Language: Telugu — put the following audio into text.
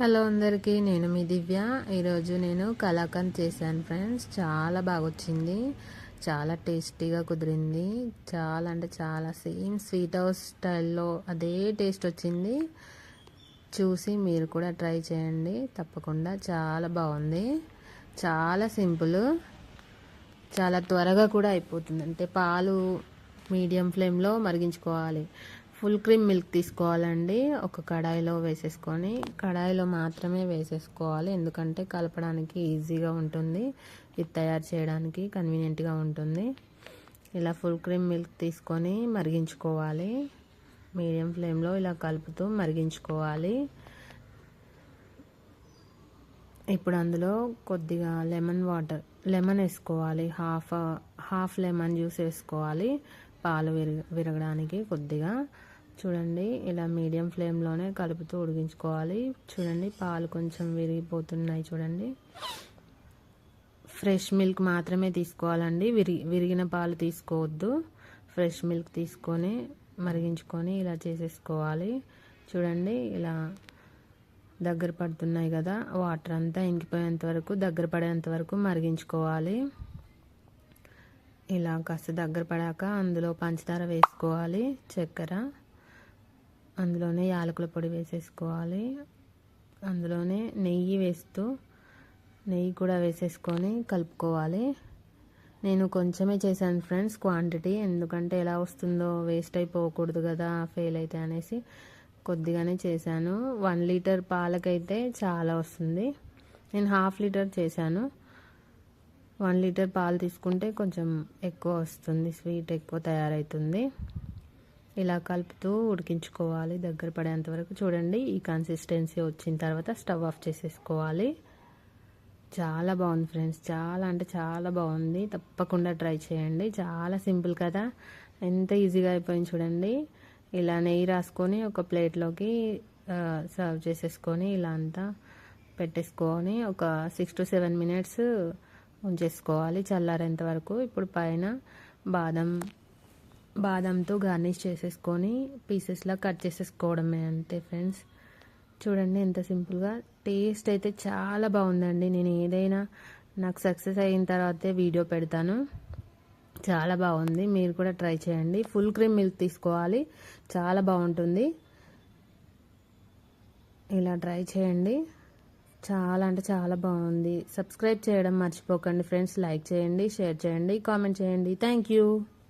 హలో అందరికీ నేను మీ దివ్య. ఈరోజు నేను కలాకండ్ చేశాను ఫ్రెండ్స్. చాలా బాగా వచ్చింది చాలా టేస్టీగా కుదిరింది. చాలా అంటే చాలా సేమ్ స్వీట్ హౌస్ స్టైల్లో అదే టేస్ట్ వచ్చింది. చూసి మీరు కూడా ట్రై చేయండి. తప్పకుండా చాలా బాగుంది. చాలా సింపుల్. చాలా త్వరగా కూడా అయిపోతుంది. అంటే పాలు మీడియం ఫ్లేమ్లో మరిగించుకోవాలి. ఫుల్ క్రీమ్ మిల్క్ తీసుకోవాలండి. ఒక కడాయిలో వేసేసుకొని కడాయిలో మాత్రమే వేసేసుకోవాలి. ఎందుకంటే కలపడానికి ఈజీగా ఉంటుంది. ఇది తయారు చేయడానికి కన్వీనియంట్గా ఉంటుంది. ఇలా ఫుల్ క్రీమ్ మిల్క్ తీసుకొని మరిగించుకోవాలి. మీడియం ఫ్లేమ్లో ఇలా కలుపుతూ మరిగించుకోవాలి. ఇప్పుడు అందులో కొద్దిగా లెమన్ వాటర్ లెమన్ వేసుకోవాలి. హాఫ్ హాఫ్ లెమన్ జ్యూస్ వేసుకోవాలి. పాలు విరగ విరగడానికి కొద్దిగా. చూడండి ఇలా మీడియం ఫ్లేమ్లోనే కలుపుతూ ఉడికించుకోవాలి. చూడండి పాలు కొంచెం విరిగిపోతున్నాయి చూడండి. ఫ్రెష్ మిల్క్ మాత్రమే తీసుకోవాలండి. విరి విరిగిన పాలు తీసుకోవద్దు. ఫ్రెష్ మిల్క్ తీసుకొని మరిగించుకొని ఇలా చేసేసుకోవాలి. చూడండి ఇలా దగ్గర పడుతున్నాయి కదా వాటర్ అంతా ఇంకిపోయేంత వరకు దగ్గర పడేంత వరకు మరిగించుకోవాలి. ఇలా కాస్త దగ్గర పడాక అందులో పంచదార వేసుకోవాలి చక్కెర. అందులోనే యాలకుల పొడి వేసేసుకోవాలి. అందులోనే నెయ్యి వేస్తూ నెయ్యి కూడా వేసేసుకొని కలుపుకోవాలి. నేను కొంచెమే చేశాను ఫ్రెండ్స్ క్వాంటిటీ. ఎందుకంటే ఎలా వస్తుందో వేస్ట్ అయిపోకూడదు కదా ఫెయిల్ అయితే అనేసి కొద్దిగానే చేశాను. వన్ లీటర్ పాలకైతే చాలా వస్తుంది. నేను హాఫ్ లీటర్ చేశాను. వన్ లీటర్ పాలు తీసుకుంటే కొంచెం ఎక్కువ వస్తుంది స్వీట్ ఎక్కువ తయారవుతుంది ఇలా కలుపుతూ ఉడికించుకోవాలి దగ్గర పడేంత వరకు. చూడండి ఈ కన్సిస్టెన్సీ వచ్చిన తర్వాత స్టవ్ ఆఫ్ చేసేసుకోవాలి. చాలా బాగుంది ఫ్రెండ్స్ చాలా అంటే చాలా బాగుంది. తప్పకుండా ట్రై చేయండి. చాలా సింపుల్ కదా. ఎంత ఈజీగా అయిపోయింది చూడండి. ఇలా నెయ్యి రాసుకొని ఒక ప్లేట్లోకి సర్వ్ చేసేసుకొని ఇలా అంతా పెట్టేసుకొని ఒక సిక్స్ టు సెవెన్ మినిట్స్ ఉంచేసుకోవాలి చల్లారేంత వరకు. ఇప్పుడు పైన బాదం బాదంతో గార్నిష్ చేసేసుకొని పీసెస్లా కట్ చేసేసుకోవడమే అంతే ఫ్రెండ్స్. చూడండి ఎంత సింపుల్గా. టేస్ట్ అయితే చాలా బాగుందండి. నేను ఏదైనా నాకు సక్సెస్ అయిన తర్వాతే వీడియో పెడతాను. చాలా బాగుంది. మీరు కూడా ట్రై చేయండి. ఫుల్ క్రీమ్ మిల్క్ తీసుకోవాలి. చాలా బాగుంటుంది. ఇలా ట్రై చేయండి. చాలా అంటే చాలా బాగుంది. సబ్స్క్రైబ్ చేయడం మర్చిపోకండి ఫ్రెండ్స్. లైక్ చేయండి షేర్ చేయండి కామెంట్ చేయండి. Thank you.